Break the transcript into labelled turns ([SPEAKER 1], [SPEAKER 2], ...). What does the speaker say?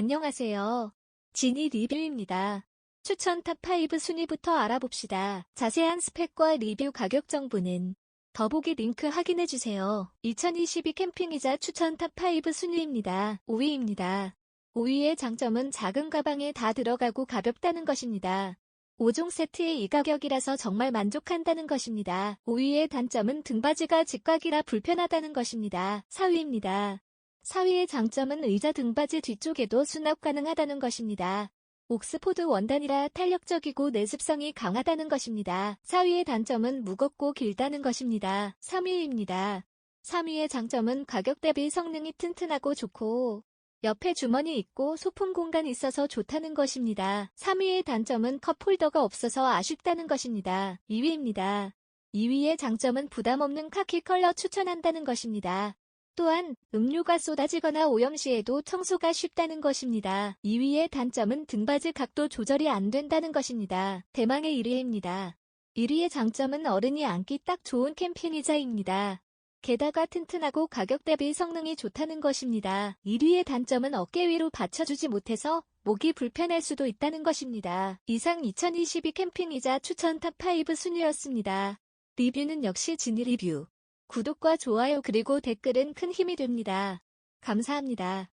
[SPEAKER 1] 안녕하세요. 지니 리뷰입니다. 추천 탑5 순위부터 알아봅시다. 자세한 스펙과 리뷰 가격 정보는 더보기 링크 확인해주세요. 2022 캠핑이자 추천 탑5 순위입니다. 5위입니다. 5위의 장점은 작은 가방에 다 들어가고 가볍다는 것입니다. 5종 세트의 이 가격이라서 정말 만족한다는 것입니다. 5위의 단점은 등받이가 직각이라 불편하다는 것입니다. 4위입니다. 4위의 장점은 의자 등받이 뒤쪽에도 수납 가능하다는 것입니다. 옥스포드 원단이라 탄력적이고 내습성이 강하다는 것입니다. 4위의 단점은 무겁고 길다는 것입니다. 3위입니다. 3위의 장점은 가격 대비 성능이 튼튼하고 좋고 옆에 주머니 있고 소품 공간이 있어서 좋다는 것입니다. 3위의 단점은 컵 홀더가 없어서 아쉽다는 것입니다. 2위입니다. 2위의 장점은 부담 없는 카키 컬러 추천한다는 것입니다. 또한 음료가 쏟아지거나 오염 시에도 청소가 쉽다는 것입니다. 2위의 단점은 등받이 각도 조절이 안 된다는 것입니다. 대망의 1위입니다. 1위의 장점은 어른이 앉기 딱 좋은 캠핑 의자입니다. 게다가 튼튼하고 가격 대비 성능이 좋다는 것입니다. 1위의 단점은 어깨 위로 받쳐주지 못해서 목이 불편할 수도 있다는 것입니다. 이상 2022 캠핑이자 추천 탑5 순위였습니다. 리뷰는 역시 지니 리뷰. 구독과 좋아요 그리고 댓글은 큰 힘이 됩니다. 감사합니다.